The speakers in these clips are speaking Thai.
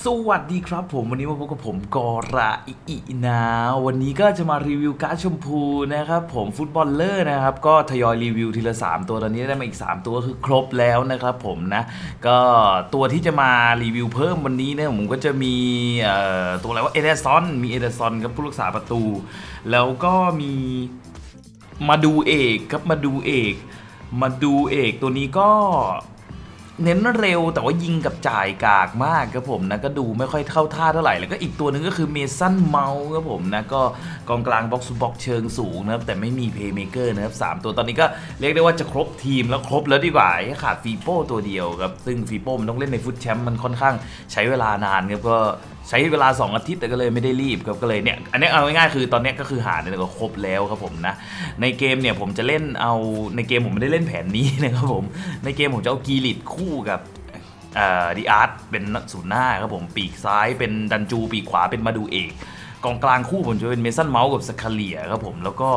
สวัสดีครับผมวันนี้มาพบกับผมกอราอิอินะ วันนี้ก็จะมารีวิวการ์ดชมพูนะครับผมฟุตบอลเลอร์นะครับก็ทยอยรีวิวทีละ 3 ตัวตอนนี้ได้มาอีก 3 ตัวคือครบแล้วนะครับผมนะก็ตัวที่จะมารีวิวเพิ่มวันนี้เนี่ยผมก็จะมีตัวอะไรว่าเอเดซอนมีเอเดซอนครับผู้รักษาประตู แล้วก็มีมาดูเอกครับมาดูเอก มาดูเอกตัวนี้ก็ เน้นเร็วแต่ว่ายิงกับจ่ายกากมากครับผมนะก็ดูไม่ค่อยเข้าท่าเท่าไหร่แล้วก็อีกตัวหนึ่งก็คือเมสันเมาส์ครับผมนะก็กองกลางบ็อกซ์บ็อกเชิงสูงนะครับแต่ไม่มีเพย์เมเกอร์นะครับสามตัวตอนนี้ก็เรียกได้ว่าจะครบทีมแล้วครบแล้วดีกว่าขาดฟีโป้ตัวเดียวครับซึ่งฟีโป้มันต้องเล่นในฟุตแชมป์มันค่อนข้างใช้เวลานานครับก็ใช้เวลา 2 อาทิตย์แต่ก็เลยไม่ได้รีบครับก็เลยเนี่ยอันนี้เอาง่ายๆคือตอนนี้ก็คือหาเนี่ยก็ครบแล้วครับผมนะในเกมเนี่ยผมจะเล่นเอาในเกมผมไม่ได้เล่นแผนนี้นะครับผมในเกมผมจะเอากีริดคู่กับดีอาร์ตเป็นศูนย์หน้าครับผมปีกซ้ายเป็นดันจู ปีกขวาเป็นมาดูเอกกองกลางคู่ผมจะเป็นเมสันเมาส์กับสคาเลียครับผมแล้วก็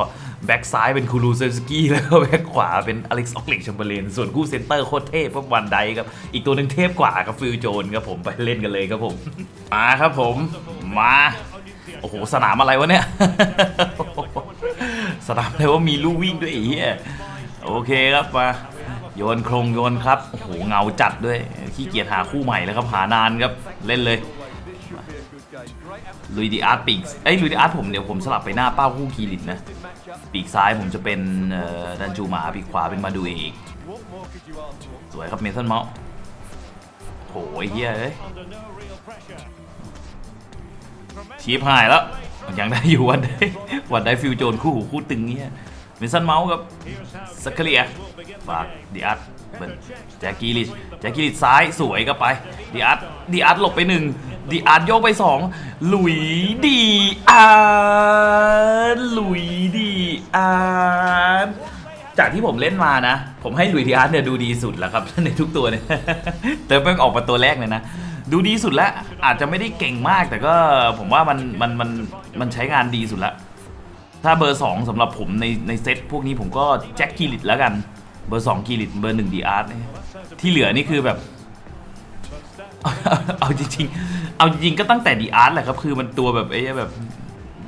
แบ็กซ้ายเป็นคูรูเซสกี้แล้วก็แบ็กขวาเป็นอเล็กซ์ออกเล็กชัมเบอร์เลนส่วนคู่เซนเตอร์โคตรเทพครับวันไดครับอีกตัวหนึ่งเทพกว่าครับฟิลโจนครับผมไปเล่นกันเลยครับผม มาครับผมมาโอ้โหสนามอะไรวะเนี่ย สนามอะไรว่ามีลู่วิ่งด้วยไอ้เหี้ยโอเคครับมาโยนโครงโยนครับโอ้โหเงาจัดด้วยขี้เกียจหาคู่ใหม่แล้วครับหานานครับเล่นเลยลุยดีอาร์ตปีกเอ้ยลุยดีอาร์ตผมเดี๋ยวผมสลับไปหน้าเป้าคู่คีริตนะปีกซ้ายผมจะเป็นดันจูมาปีกขวาเป็นมาดูเอกสวยครับเมสันเมาส์โหยเฮียเอ้ย ชีพหายแล้ว ยังได้อยู่วันได้วันได้ฟิวโจนคู่หูคู่ตึงเนี้ยเมสันเมาส์ครับสักเคลียฝากดีอาร์ตเบิ้ลแจ็คกี้ลิชแจ็คกี้ลิชซ้ายสวยก็ไปดีอาร์ตดีอาร์ตหลบไปหนึ่งดีอาร์ตโยกไปสองหลุยดีอาร์ตหลุยดีอาร์ตจากที่ผมเล่นมานะ ผมให้หลุยดีอาร์ตเนี่ยดูดีสุดแล้วครับ ในทุกตัวเนี่ยแต่เพิ่งออกมาตัวแรกเลยนะ ดูดีสุดแล้วอาจจะไม่ได้เก่งมากแต่ก็ผมว่ามันมันมันมันใช้งานดีสุดแล้วถ้าเบอร์ 2สำหรับผมในในเซตพวกนี้ผมก็แจ็คกีริตแล้วกัน เบอร์ 2 กีริตเบอร์1ดีอาร์ตที่เหลือนี่คือแบบ เอาจริงๆ เอาจริงก็ตั้งแต่ดีอาร์ตแหละครับ คือมันตัวแบบไอ้แบบ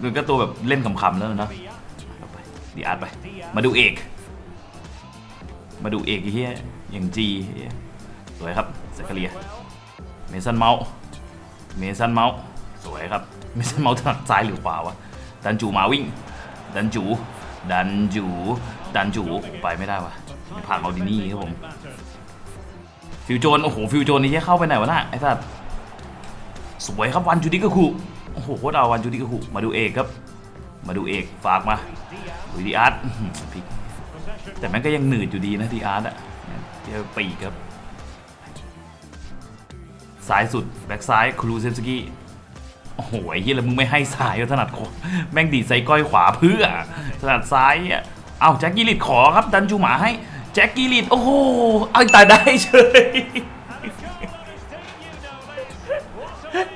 มันก็ตัวแบบเล่นขำๆแล้วนะดีอาร์ตไป มาดูเอก มาดูเอกไอ้เหี้ยอย่างจีสวยครับสกเลีย สันเมาส์เมสันเมาส์สวยครับเมสันเมาส์ถนัดซ้ายหรือขวาวะดันจูมาวิ่ง ดันจู ดันจู ดันจูไปไม่ได้วะผ่านมาดินี่ครับผม ฟิวโจน โอ้โห ฟิวโจนนี่จะเข้าไปไหนวะน่ะไอ้สัสสวยครับวันจูดิกะคุโอ้โหโคตรเอาวันจูดิกะคุมาดูเอกครับ มาดูเอกฝากมาดูดีอาร์ตแต่แม่งก็ยังหนืดอยู่ดีนะดีอาร์ตอะเที่ยวปีกครับ ซ้ายสุด แบ็กซ้ายครูเซมสกี้โอ้โหไอ้เหี้ยแล้วมึงไม่ให้ซ้ายก็ถนัดขวาแม่งดีดใส่ก้อยขวาเพื่อถนัดซ้ายอะเอาแจ็คกิลิตขอครับ ดันจูหมาให้แจ็คกิลิตโอ้โหเอาตายได้เฉย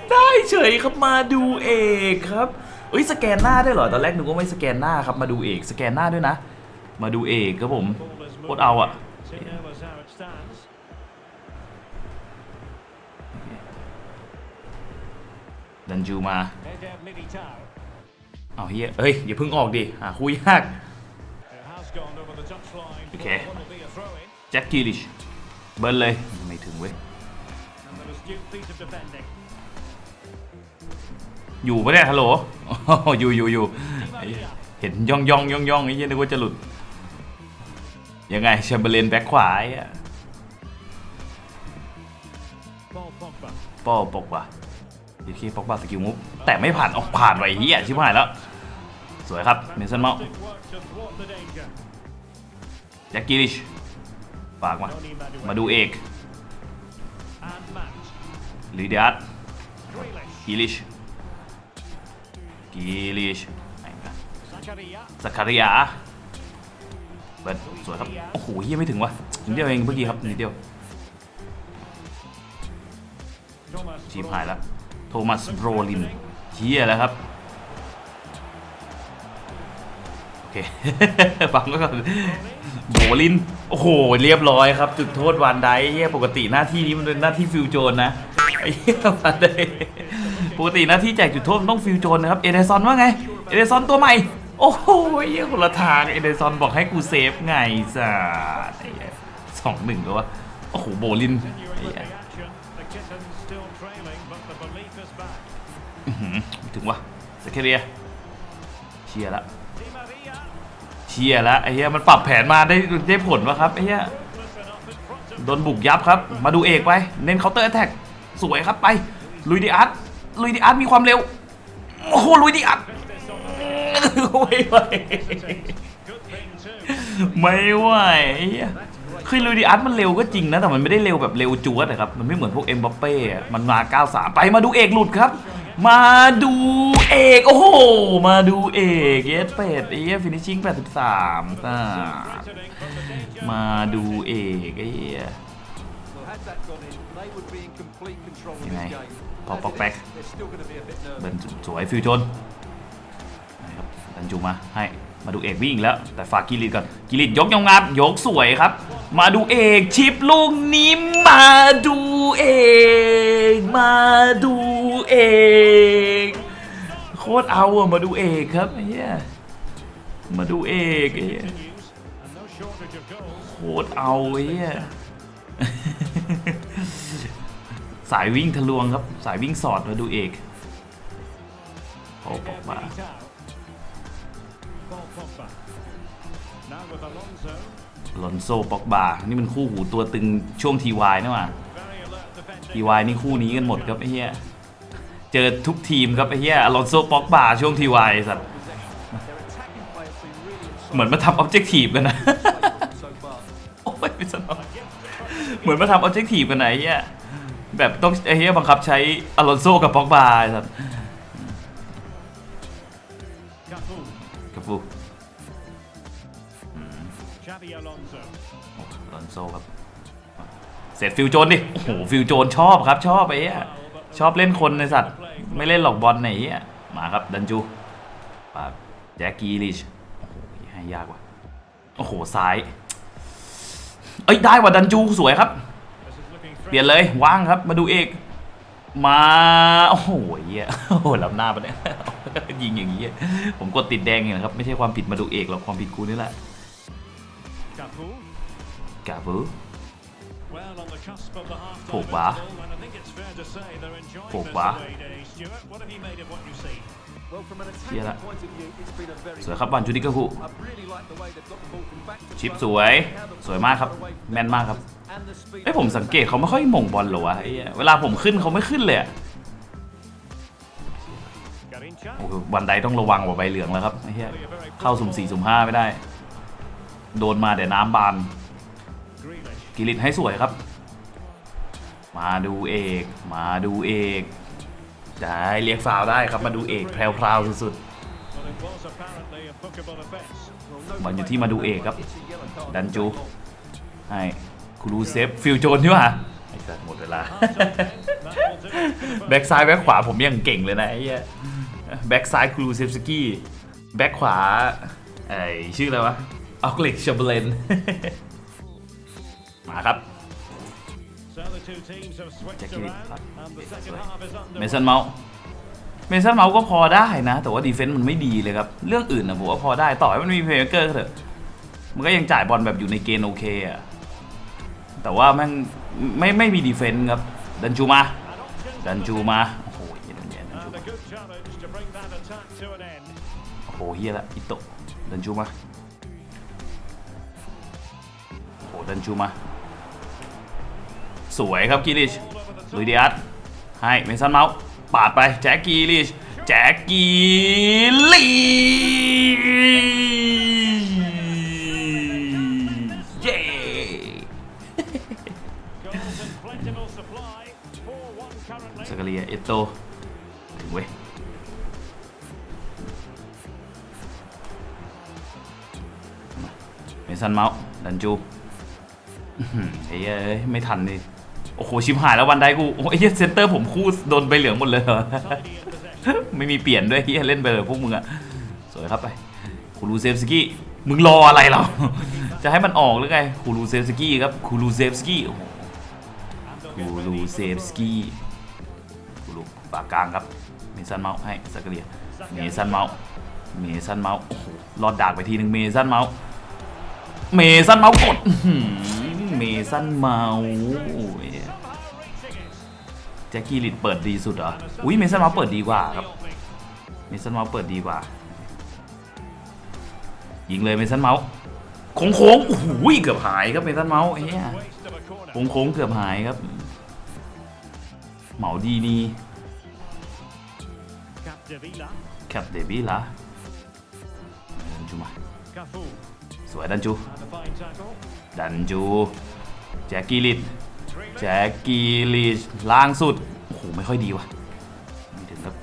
ได้เฉยครับมาดูเอกครับเอ้ยสแกนหน้าได้เหรอตอนแรกนึกว่าไม่สแกนหน้าครับมาดูเอกสแกนหน้าด้วยนะ มาดูเอกครับผมโคตรเอาอะ ดันจูมา เอาเฮียเฮ้ย อย่าเพิ่งออกดิหาคุยยาก โอเค แจ็คกิลิช เบิร์นเลย ไม่ถึงเว้ย อยู่ปะเนี่ยฮัลโหล อยู่อยู่อยู่เห็นย่องย่องย่องย่องไอ้เหี้ยนึกว่าจะหลุด ยังไงแชมเบอร์เลนแบ็คขวาไอ้อะป้อปกว่ะ ดีที่ปกบาสกิลมุฟแต่ไม่ผ่านออกผ่านไว้เฮียชิบหายแล้ว สวยครับเมสันเมาส์แจ็คกิลิชฝากมา มาดูเอกลิเดียสกิลิชกิลิชไหนกันสคาริยาเปิดสวยครับ โอ้โหเฮียไม่ถึงวะนิดเดียวเองเมื่อกี้ครับนิดเดียวชีพหายแล้ว โทมัสโบรลินเฮียแล้วครับ โอเคฟังไว้ก่อนโบลิน โอ้โห เรียบร้อยครับ จุดโทษวันไดเฮียปกติหน้าที่นี้มันเป็นหน้าที่ฟิวโจนนะไอ้เหี้ยวันไดปกติหน้าที่แจกจุดโทษต้องฟิวโจนนะครับ เอเดซอนว่าไง เอเดซอนตัวใหม่ โอ้โหเฮียคนละทาง เอเดซอนบอกให้กูเซฟไงจ้าสองหนึ่งแล้ววะโอ้โห โบลินไอ้เหี้ย อื้อหือถึงวะสเคเรียเชียละเชียละไอ้เหี้ยมันปรับแผนมาได้ได้ผลวะครับไอ้เหี้ยโดนบุกยับครับ มาดูเอกไปเน้นเคาน์เตอร์แอทแทกสวยครับไป ลุยดิอาร์ตลุยดิอาร์ตมีความเร็ว โอ้โหลุยดิอาร์ตไม่ไหวไม่ไหวไอ้เฮ้ยคือลุยดิอาร์ตมันเร็วก็จริงนะ แต่มันไม่ได้เร็วแบบเร็วจวดนะครับ มันไม่เหมือนพวกเอ็มบัปเป้อะมันมา 93 ไปมาดูเอกหลุดครับ มาดูเอก โอ้โห มาดูเอกเยสเป็ดไอ้เหี้ยฟินิชชิ่ง83อ่ามาดูเอกไอ้เหี้ย ยังไงพอปอกแป๊กเบิร์นสวยฟิวจนนะครับดันจูมาให้มาดูเอกวิ่งแล้ว แต่ฝากกิริตก่อน กิริตยกยงงับยกสวยครับ มาดูเอกชิปลูกนี้มาดูเอก มาดู เอก โคตรเอาอะมาดูเอกครับเหี้ยมาดูเอกเหี้ยโคตรเอาเหี้ยสายวิ่งทะลวงครับ สายวิ่งสอดมาดูเอกโอ้ปอกมาลอนโซปอกบา นี่มันคู่หูตัวตึงช่วงทีวายนะว่ะทีวายนี่คู่นี้กันหมดครับไอ้เหี้ย เจอทุกทีมครับไอ้เหี้ยอลอนโซปอกบาช่วงทีวายสัตว์เหมือนมาทำออบเจกตีฟกันนะโอ้ยสนองเหมือนมาทำออบเจกตีฟกันไหนไอ้เหี้ยแบบต้องไอ้เหี้ยบังคับใช้อลอนโซกับปอกบาไอ้สัตว์กับฟูอลอนโซครับเสร็จฟิวโจนดิ โอ้โห ฟิวโจนชอบครับ ชอบไอ้เหี้ย ชอบเล่นคนในสัตว์ ไม่เล่นหลอกบอลไหนเหี้ยมาครับดันจูปาบแจ็คกี้ลิชโอ้โหให้ยากว่ะโอ้โหซ้าย เอ้ยได้ว่ะดันจูสวยครับ เปลี่ยนเลยว่างครับมาดูเอกมา โอ้โหเหี้ยโอ้โหล้ำหน้าปะเนี่ยยิงอย่างนี้ยผมกดติดแดงเองนะครับ ไม่ใช่ความผิดมาดูเอกหรอกความผิดกูนี่แหละกาบู ผูกวะผูกวะเชียละสวยครับบอลจูดิกาฮูชิปสวย สวยมากครับ แม่นมากครับเอ้ยผมสังเกตเขาไม่ค่อยหม่งบอลเหรอวะไอ้เหี้ยเวลาผมขึ้นเขาไม่ขึ้นเลยอะโอ้โหวันใดต้องระวังกว่าใบเหลืองแล้วครับไอ้เหี้ยเข้าสุ่มสี่สุ่มห้าไม่ได้ โดนมาแต่น้ำบาน กิริตให้สวยครับ มาดูเอก มาดูเอกได้เรียกฟาวได้ครับมาดูเอกแพรวๆสุดๆบอลอยู่ที่มาดูเอกครับ ดันจูให้คูรูเซฟฟิลโจนนี่ว่าไอ้สัตว์หมดเวลา แบ็กซ้ายแบ็กขวาผมยังเก่งเลยนะไอ้เหี้ยแบ็กซ้ายครูเซฟสกี้แบ็กขวาไอ้ชื่ออะไรวะออกเล็กชาเบเลน มาครับแจ็คกี้ครับเมสันเมาส์เมสันเมาส์ก็พอได้นะ แต่ว่าดีเฟนต์มันไม่ดีเลยครับ เรื่องอื่นนะผมว่าพอได้ต่อให้มันมีเพลย์เมเกอร์เถอะ มันก็ยังจ่ายบอลแบบอยู่ในเกณฑ์โอเคอะแต่ว่าแม่งไม่ไม่มีดีเฟนต์ครับ ดันจูมา ดันจูมา โอ้โหเฮียดันเฮียดันจูมาโอ้โหเฮียละอิโตะดันจูมาโอ้โหดันจูมา สวยครับกิลิชลุยดิอัสให้เมสันเมาส์ปาดไปแจ็คกิลิชแจ็คกิลิชเย้โ currently. สกาเลียเอโตถึงเว้ยเมสันเมาส์ดันจูไอ้เหี้ยเอ้ยไม่ทันดิ อ้โหชิบหายแล้ววันได้กูโอ้ยเหี้ยเซนเตอร์ผมคู่โดนใบเหลืองหมดเลยเหรอไม่มีเปลี่ยนด้วยเฮียเล่นไปเลยพวกมึงอะสวยครับไปคูรูเซฟสกี้มึงรออะไรเรา จะให้มันออกหรือไงคูรูเซฟสกี้ครับคูรูเซฟสกี้โอ้โหคูรูเซฟสกี้คูรูปากกลางครับเมสันเมาส์ให้สักเรียเมสันเมาส์เมสันเมาส์โอ้โหรอดดากไปทีหนึ่งเมสันเมาส์เมสันเมาส์กดเมสันเมาส์โอ้ย แจ็คกี้ลิดเปิดดีสุดเหรอ อุ้ยเมสันเมาส์เปิดดีกว่าครับ เมสันเมาส์เปิดดีกว่า ยิงเลยเมสันเมาส์โค้งโค้งๆโอ้โหเกือบหายครับเมสันเมาส์เหี้ยโค้งโค้งๆเกือบหายครับ เหมาดีนีแคปเดบี้ละดันจูมา สวยดันจู ดันจู แจ็คกี้ลิด แจ็คกีลิดล่างสุด โอ้โห ไม่ค่อยดีว่ะไม่ถึงครับ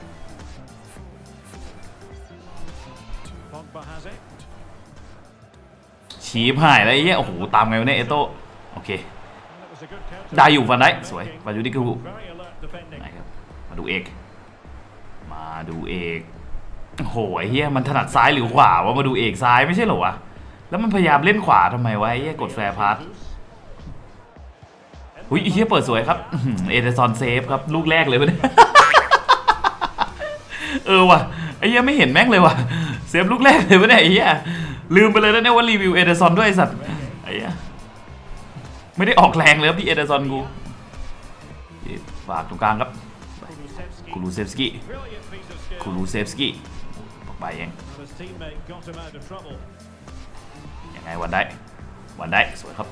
ชีพหายแล้วไอ้เหี้ยโอ้โห ตามไงวะเนี่ยเอโต้โอเค ได้อยู่วันได้สวยวายุดิคู Very alert defending. ไหนครับ มาดูเอก มาดูเอกโหไอ้เฮียมันถนัดซ้ายหรือขวาวะมาดูเอกซ้ายไม่ใช่เหรอวะ แล้วมันพยายามเล่นขวาทำไมวะไอ้เฮียกดแฟร์พาส หุยเฮียเปิดสวยครับ เอเดซอนเซฟครับ ลูกแรกเลยวะเนี่ยเออว่ะไอ้เฮียไม่เห็นแม่งเลยว่ะ เซฟลูกแรกเลยวะเนี่ยไอ้เฮียลืมไปเลยนะเนี่ยว่ารีวิวเอเดซอนด้วยไอสัตว์ไอ้เฮียไม่ได้ออกแรงเลยครับพี่เอเดซอนกูฝากตรงกลางครับคูรูเซฟสกี้คูรูเซฟสกี้บอกไปเองยังไงวันได้ วันได้สวยครับ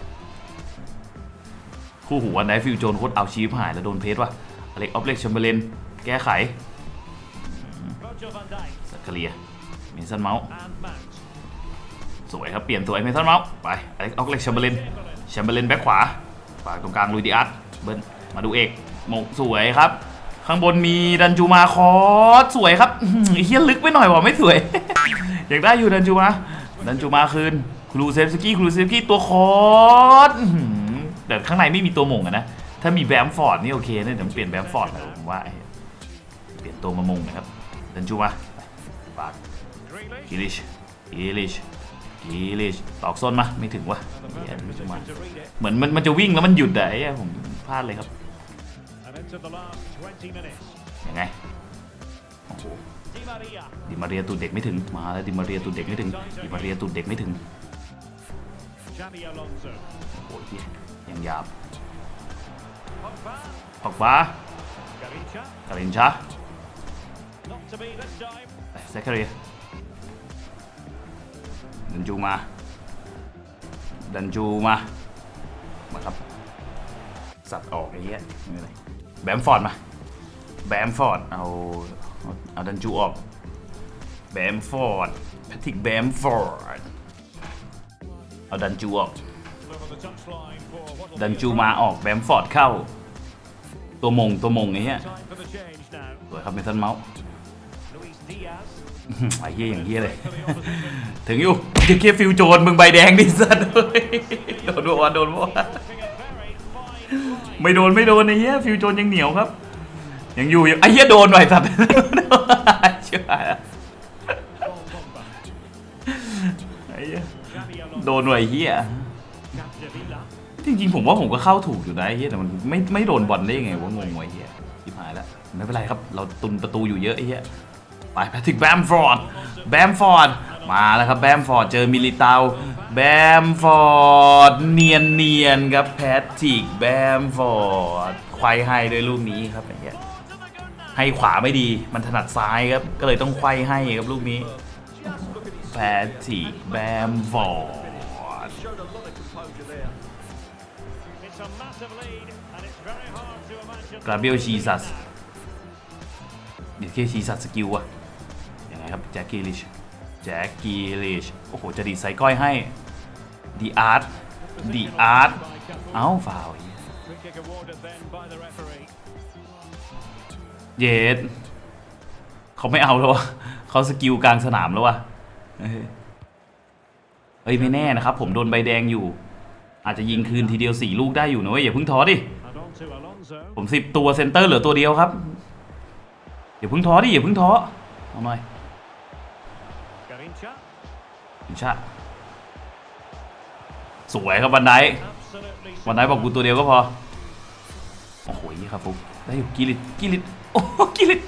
คู่หูวันได้ฟิวโจนโคตรเอาชีพหายแล้วโดนเพสว่ะอเล็กออฟเล็กชัมเบอร์เลนแก้ไข Virgil van Dijk สักเคลียเมสันเมาส์ and Mount. สวยครับ เปลี่ยนสวยเมสันเมาส์ไปอเล็กออฟเล็กชัมเบอร์เลนแชมเบอร์เลนแบ็คขวาฝากตรงกลางลุยดิอาร์ตเบิ้ลมาดูเอกมงสวยครับ ข้างบนมีดันจูมาคอสสวยครับอื้อหือเฮียลึกไปหน่อยว่ะไม่สวย อยากได้อยู่ดันจูมาดันจูมาคืนครูเซฟสกี้ครูเซฟสกี้ตัวคอสอื้อหือ แต่ข้างในไม่มีตัวหมงอะนะ ถ้ามีแบมฟอร์ดนี่โอเคนะเดี๋ยวเปลี่ยนแบมฟอร์ดน่อยผมว่าเปลี่ยนตัวมามงนะครับเดันจูมาฝาก Grealish. กิลิชกิลิชกิลิชตอกส้นมาไม่ถึงวะเหี้ย perfect ไม่ถึงมา position to read it. เหมือนมันมันจะวิ่งแล้วมันหยุดอะไอ้ผมพลาดเลยครับยังไงโอ้โหดิมาเรียตูดเด็กไม่ถึงมาแล้วดิมาเรียตูดเด็กไม่ถึงดิมาเรียตูดเด็กไม่ถึงโอ้ย ยังหยาบ Pogba. ออกฟ้า Garincha. กาลินชา Not to be this time. แซคเคเรียดันจูมา ดันจูมา มาครับ สัตว์ออกไอ้เหี้ยไม่เป็นไรแบมฟอร์ดมา แบมฟอร์ดเอาเอา เอาดันจูออก แบมฟอร์ด แพทริกแบมฟอร์ด เอาดันจูออก ดันจูมาออกแบมฟอร์ดเข้า ตัวมงตัวมงไอ้เหี้ยสวยครับเมทันเมาส์ไอ้เหี้ยอย่างเหี้ยเลย ถึงอยู่เดี๋ยฟิวโจนมึงใบแดงดิสัตว์เฮ้ยโดนวะโดนวะ Looking a very fine line. ไม่โดนไม่โดนไอ้เหี้ยฟิวโจนยังเหนียวครับ ยังอยู่ยังไอ้เหี้ยโดนหน่อยสัตว์เชื่อไอ้เหี้ยโดนหน่อยไอ้เหี้ย จริงๆผมว่าผมก็เข้าถูกอยู่นะไอ้เหี้ยแต่มันไม่ไม่โดนบอลได้ยังไงวะงงวะไอ้เหี้ยชิบหายแล้วไม่เป็นไรครับ เราตุนประตูอยู่เยอะไอ้เหี้ยไปแพทริกแบมฟอร์ดแบมฟอร์ดมาแล้วครับแบมฟอร์ดเจอมิลิเตาแบมฟอร์ดเนียนเนียนๆครับแพทริกแบมฟอร์ดควายให้ด้วยลูกนี้ครับไอ้เหี้ยให้ขวาไม่ดีมันถนัดซ้ายครับก็เลยต้องไขว้ให้ครับลูกนี้แพทริกแบมฟอร์ด กราเบลชีซัสเดี๋ยวแค่ชีซัสสกิลอะยังไงครับแจ็คกี้ลิชแจ็คกี้ลิชโอ้โห จะดีดใส่ก้อยให้ดีอาร์ตดีอาร์ต By Cafu. เอ้าฟาวล์ Free kick awarded then by the referee. เยสเขาไม่เอาแล้ววะเขาสกิลกลางสนามแล้ววะเอ้ยเอ้ยไม่แน่นะครับ ผมโดนใบแดงอยู่ อาจจะยิงคืนทีเดียวสี่ลูกได้อยู่นะเว้ยอย่าเพิ่งท้อดิ And on to Alonso. ผมสิบตัวเซนเตอร์เหลือตัวเดียวครับ อย่าเพิ่งท้อดิอย่าเพิ่งท้อเอาหน่อย Garincha. อินชาสวยครับบันได Absolutely วันไหนบอกกูตัวเดียวก็พอ โอ้โหนี่ครับผมได้อยู่กิริตกิริตโอ้โหกิริต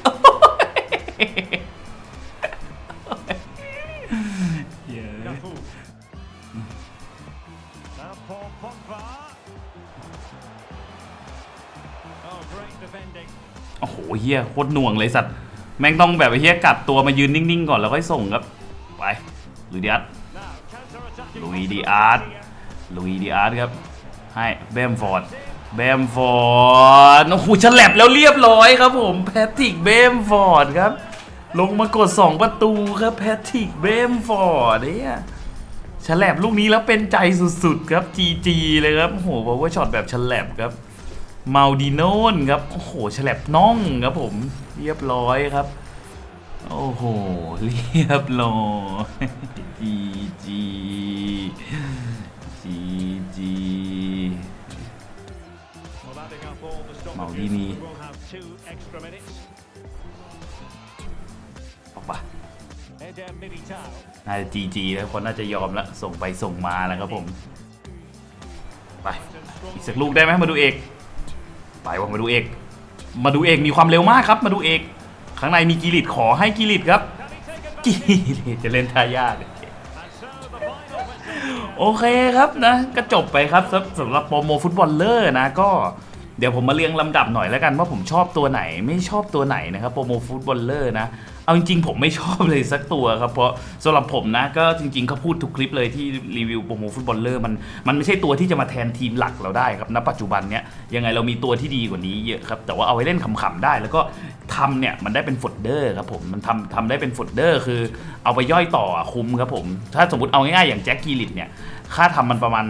Paul Pogba. Oh, great defending. โอ้โหเฮียโคตรหน่วงเลยสัตว์ แม่งต้องแบบไอ้เฮียกัดตัวมายืนนิ่งๆก่อนแล้วค่อยส่งครับ ไปลุยดิอาร์ต Now counter-attacking. Luis possibility Diaz. here. ลุยดิอาร์ตครับ ให้แบมฟอร์ดแบมฟอร์ดโอ้โหฉลับแล้วเรียบร้อยครับผมแพทริกแบมฟอร์ดครับ ลงมากด 2 ประตูครับแพทริกแบมฟอร์ดเนี่ย ฉลับลูกนี้แล้วเป็นใจสุดๆครับจีจีเลยครับ โอ้โหบอกว่าช็อตแบบฉลับครับเมาดิโนนครับ โอ้โหฉลับน่องครับผม เรียบร้อยครับ โอ้โห เรียบร้อยจีจีจีจี Well, adding up all the stoppages, Maldini. we will have two extra minutes. ออกปะ น่าจะจีจีแล้วคนน่าจะยอมแล้วส่งไปส่งมาแล้วครับผม ไปอีกสักลูกได้ไหมมาดูเอกไปว่ามาดูเอก มาดูเอกมีความเร็วมากครับ มาดูเอกข้างในมีกิริตขอให้กิริตครับกิริตจะเล่นทายาก And so the final whistle. โอเคครับนะก็จบไปครับสำหรับโปรโมฟุตบอลเลอร์นะก็ เดี๋ยวผมมาเรียงลำดับหน่อยแล้วกันว่าผมชอบตัวไหนไม่ชอบตัวไหนนะครับโปรโมฟุตบอลเลอร์นะ เอาจริงๆผมไม่ชอบเลยสักตัวครับ เพราะสำหรับผมนะก็จริงๆเขาพูดทุกคลิปเลยที่รีวิวโปรโมฟุตบอลเลอร์มันมันไม่ใช่ตัวที่จะมาแทนทีมหลักเราได้ครับณปัจจุบันเนี้ยยังไงเรามีตัวที่ดีกว่านี้เยอะครับแต่ว่าเอาไว้เล่นขำๆได้ แล้วก็ทำเนี่ยมันได้เป็นโฟลเดอร์ครับผมมันทำทำได้เป็นโฟลเดอร์คือ เอาไปย่อยต่อคุ้มครับผม ถ้าสมมติเอาง่ายๆอย่างแจ็คกีลิตเนี่ยค่าทำมันประมาณ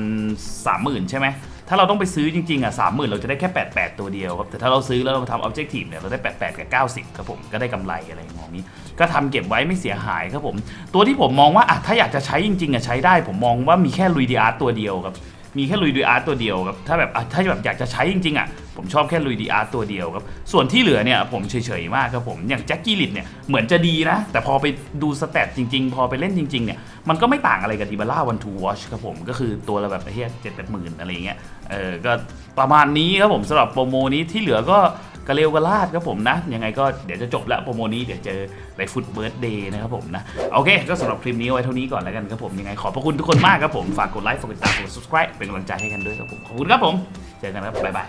30,000 ใช่ไหม ถ้าเราต้องไปซื้อจริงๆอะสามหมื่นเราจะได้แค่ 88 ตัวเดียวครับแต่ถ้าเราซื้อแล้วเราทำออบเจกตีฟเนี่ยเราได้ 88 กับ 90 ครับผมก็ได้กำไรอะไรอย่างนี้ ก็ทำเก็บไว้ไม่เสียหายครับผม ตัวที่ผมมองว่าอะถ้าอยากจะใช้จริงๆอะใช้ได้ ผมมองว่ามีแค่ลุยดีอาร์ตัวเดียวครับ มีแค่ลุยดีอาร์ตัวเดียวครับถ้าแบบถ้าแบบอยากจะใช้จริงๆอะผมชอบแค่ลุยดีอาร์ตัวเดียวครับส่วนที่เหลือเนี่ยผมเฉยๆมากครับผมอย่างแจ็คกี้ลิดเนี่ยเหมือนจะดีนะ แต่พอไปดูสเตตจริง ๆ พอไปเล่นจริงๆเนี่ยมันก็ไม่ต่างอะไรกับดิบาร่าวันทูวอชครับผมก็คือตัวละแบบเฮียเจ็ดแปดหมื่นอะไรอย่างเงี้ยเออก็ประมาณนี้ครับผมสำหรับโปรโมนี้ที่เหลือก็ กระเลวกระลาดครับผมนะ ยังไงก็เดี๋ยวจะจบแล้วโปรโมนี้เดี๋ยวเจอในฟุตเบิร์ดเดย์นะครับผมนะ โอเค ก็สำหรับคลิปนี้ไว้เท่านี้ก่อนแล้วกันครับผมยังไงขอบพระคุณทุกคนมากครับผมฝากกดไลค์ฝากกดติดตามกด subscribe เป็นกำลังใจให้กันด้วยครับผมขอบคุณครับผมเจอกันครับบ๊ายบาย